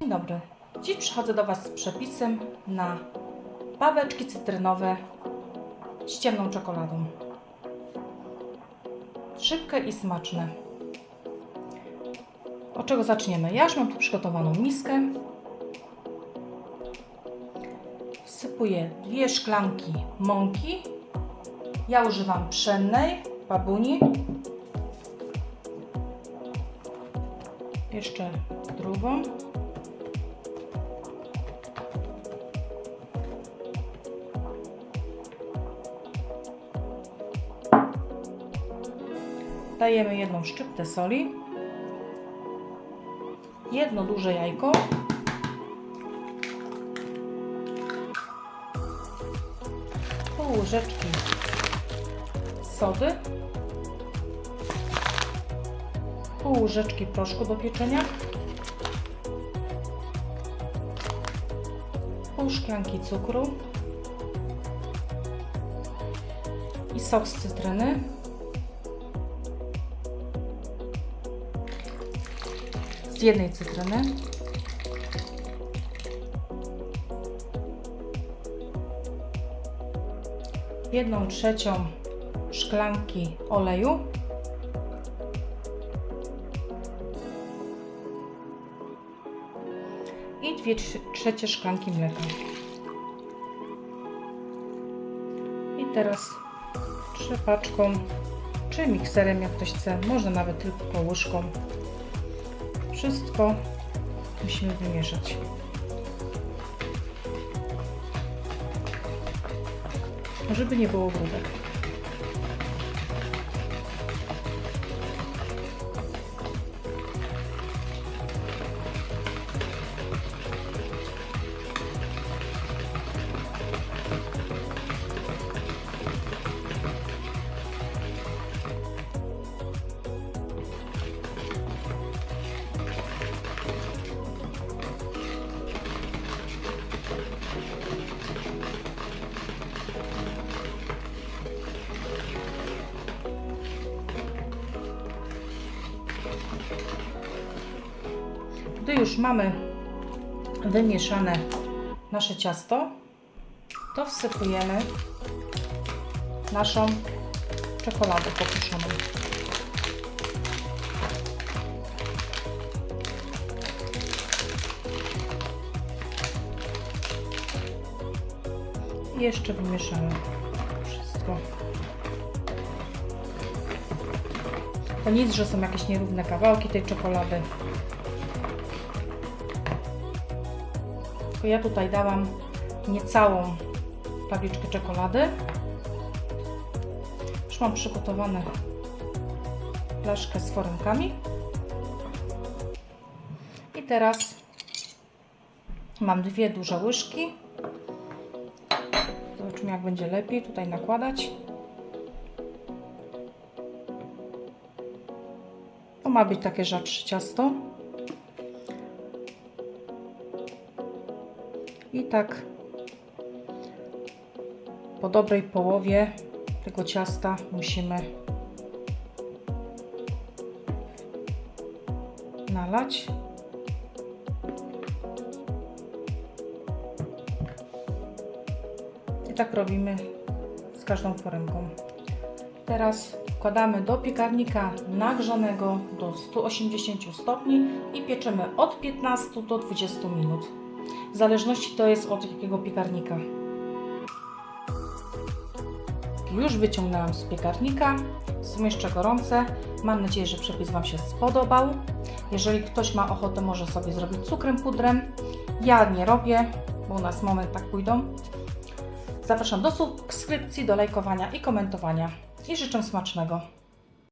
Dzień dobry. Dziś przychodzę do Was z przepisem na babeczki cytrynowe z ciemną czekoladą. Szybkie i smaczne. Od czego zaczniemy? Ja już mam tu przygotowaną miskę. Wsypuję dwie szklanki mąki. Ja używam pszennej, babuni. Jeszcze drugą. Dajemy jedną szczyptę soli, jedno duże jajko, pół łyżeczki sody, pół łyżeczki proszku do pieczenia, pół szklanki cukru i sok z cytryny. Z jednej cytryny. Jedną trzecią szklanki oleju. I dwie trze- trzecie szklanki mleka. I teraz trzepaczką, czy mikserem, jak ktoś chce, można nawet tylko łyżką wszystko musimy wymieszać. Żeby nie było grudek. Gdy już mamy wymieszane nasze ciasto, to wsypujemy naszą czekoladę popuszoną. I jeszcze wymieszamy wszystko. To nic, że są jakieś nierówne kawałki tej czekolady. Tylko ja tutaj dałam niecałą tabliczkę czekolady. Już mam przygotowane flaszkę z foremkami. I teraz mam dwie duże łyżki. Zobaczymy jak będzie lepiej tutaj nakładać. To ma być takie rzadsze ciasto. I tak po dobrej połowie tego ciasta musimy nalać. I tak robimy z każdą foremką. Teraz wkładamy do piekarnika nagrzanego do 180 stopni i pieczemy od 15 do 20 minut. W zależności to jest od jakiego piekarnika. Już wyciągnęłam z piekarnika. Są jeszcze gorące. Mam nadzieję, że przepis Wam się spodobał. Jeżeli ktoś ma ochotę, może sobie zrobić cukrem pudrem. Ja nie robię, bo u nas moment tak pójdą. Zapraszam do subskrypcji, do lajkowania i komentowania. I życzę smacznego.